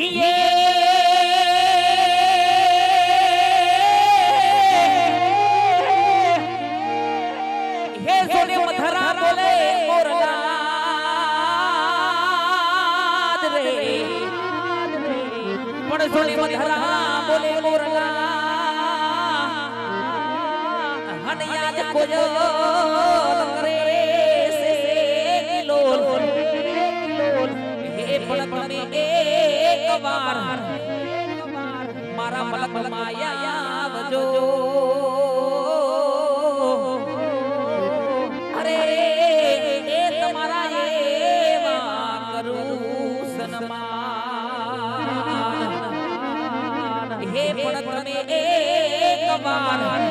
હે એક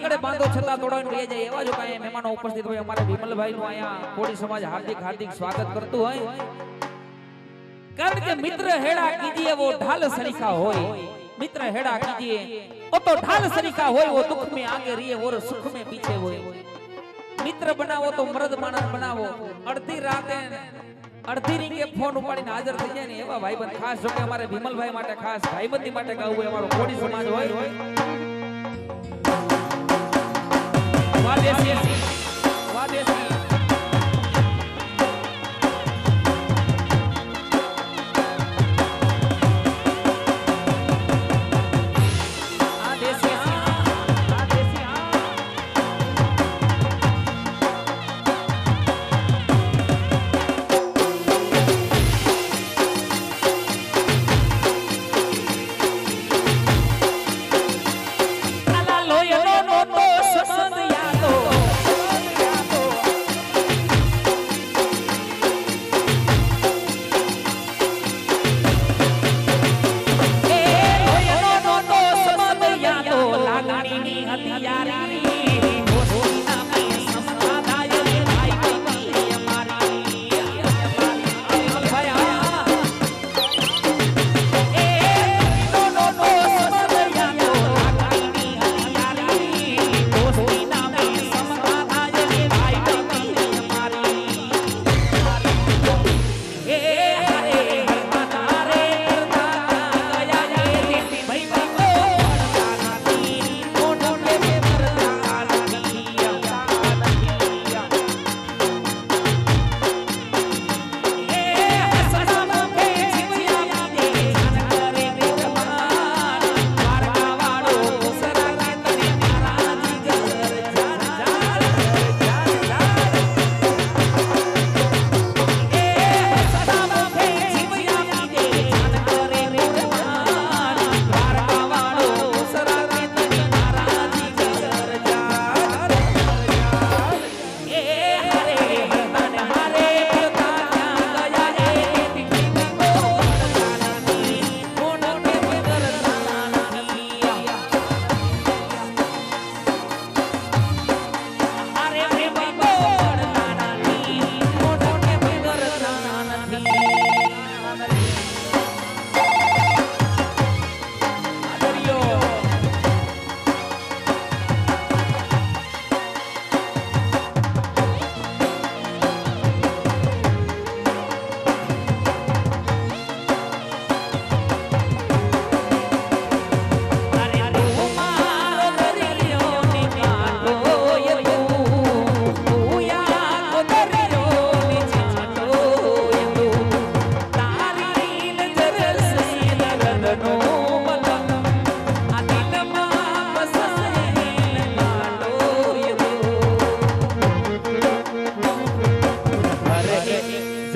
આંગણે બાંધો છતાં તોડાવીને લઈ જાય એવા જો કાંઈ મહેમાનો ઉપસ્થિત હોય. અમારા વિમલભાઈનું અહીંયા કોળી સમાજ હાર્દિક હાર્દિક સ્વાગત કરતું હોય. કારણ કે મિત્ર હેડા કીજીએ વો ઢાલ સરીખા હોય. મિત્ર હેડા કીજીએ, ઓ તો ઢાલ સરીખા હોય, વો દુખ મે આગે રીએ, ઓર સુખ મે પીછે હોય. મિત્ર બનાવો તો મર્દ માણસ બનાવો. અડધી રાતે અડધી રીંગે ફોન ઉપાડીને હાજર થઈ જાય ને એવા ભાઈબંધ. ખાસ જો કે અમારે વિમલભાઈ માટે, ખાસ ભાઈબંધી માટે ગાવું હોય, અમારો કોડી સમાજ હોય. વાહ દેશી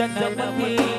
Send up my peace.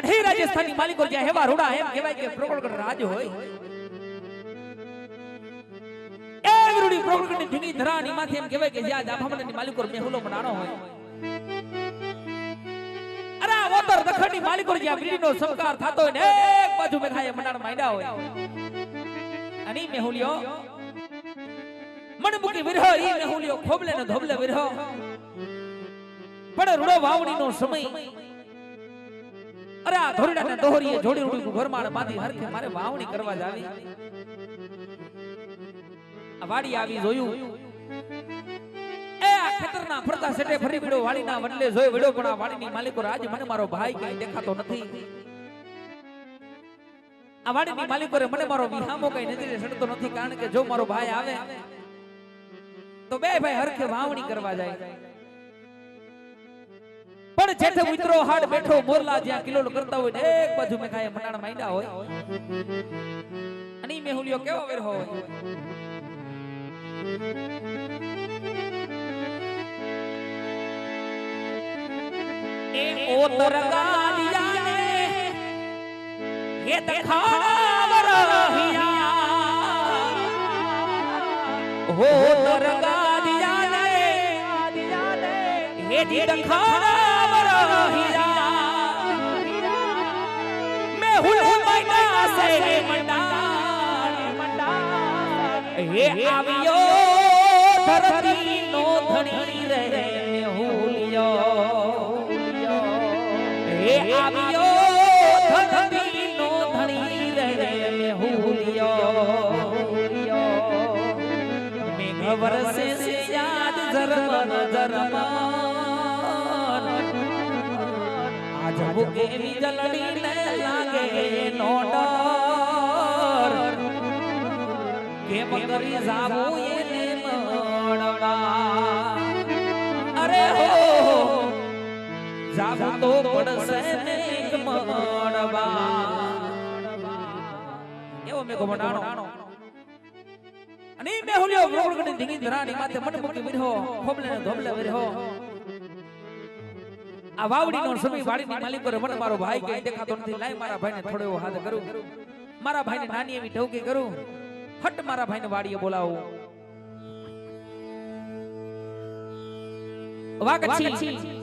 અને હે રાજસ્થાની માલિકો જ્યાં હેવા રૂડા એમ કહેવાય કે પ્રોગળગઢ રાજ હોય. એ વિરુડી પ્રોગળગઢની ઢીંગી ધરાની માથે એમ કહેવાય કે જ્યાં જાફામંડળની માલિકો મેહુલો બનાણો હોય. અરે ઓતર દખણની માલિકો જ્યાં વીડીનો સંકાર થતો હોય ને, એક બાજુ મેઘાએ મંડાણ માંડ્યા હોય. અને મેહુલિયો મન મૂકી વિરહો, ઈ મેહુલિયો ખોબલે ને ધોબલે વિરહો. પણ રૂડો વાવણીનો સમય અરે આ ધોરડાને દોહરીએ જોડી ઉડી ઘરમાળ બાંધી હરખે મારે વાવણી કરવા જ આ વાડી આવી જોયું. એ આ ખેતરના ફરતા સેટે ફરી પડ્યો, વાડીના વડલે જોઈ વડ્યો પણ આ વાડીની માલિકો આજ મને મારો ભાઈ કઈ દેખાતો નથી. આ વાડીની માલિકોરે મને મારો વિહામો કઈ નજરે સડતો નથી, કારણ કે જો મારો ભાઈ આવે, તો બે ભાઈ હરખે વાવણી કરવા જાય. પણ જેઠે મિત્રો હાડ બેઠો મોરલા જ્યાં કિલોલ કરતા હોય એક બાજુ મેં કાય મનાણ માંડ્યા હોય. અને ઈ મેહુલિયો કેવો વેર હોય? એ ઓતર ગાડિયાને એ તખાવર રહિયા. હો તર ગાડિયાને હે દી તખાવર મે હુલ મૈના સે મંડા હે આવ્યો ધરતી આજ મુકે વીજળી ને લાગે નો ડર. કેમ કરી જાવું એને મળવા અરે હો. જાવું તો પડશે ને મળવા એવો મેં ગમડાણો અને મેં હોલ્યો રોગડની ધીંગી ધરાની માથે મન મૂકી વિરહો ખોબલે ને ધોબલે વિરહો આ વાવડીનો સમય વાડીની માલિકો રે મને મારો ભાઈ કઈ દેખાતો નથી. લાય મારા ભાઈને થોડો એવો હાથ કરું. મારા ભાઈને નાની એવી ઢવકી કરું. ફટ મારા ભાઈને વાડીએ બોલાવો. વાગછી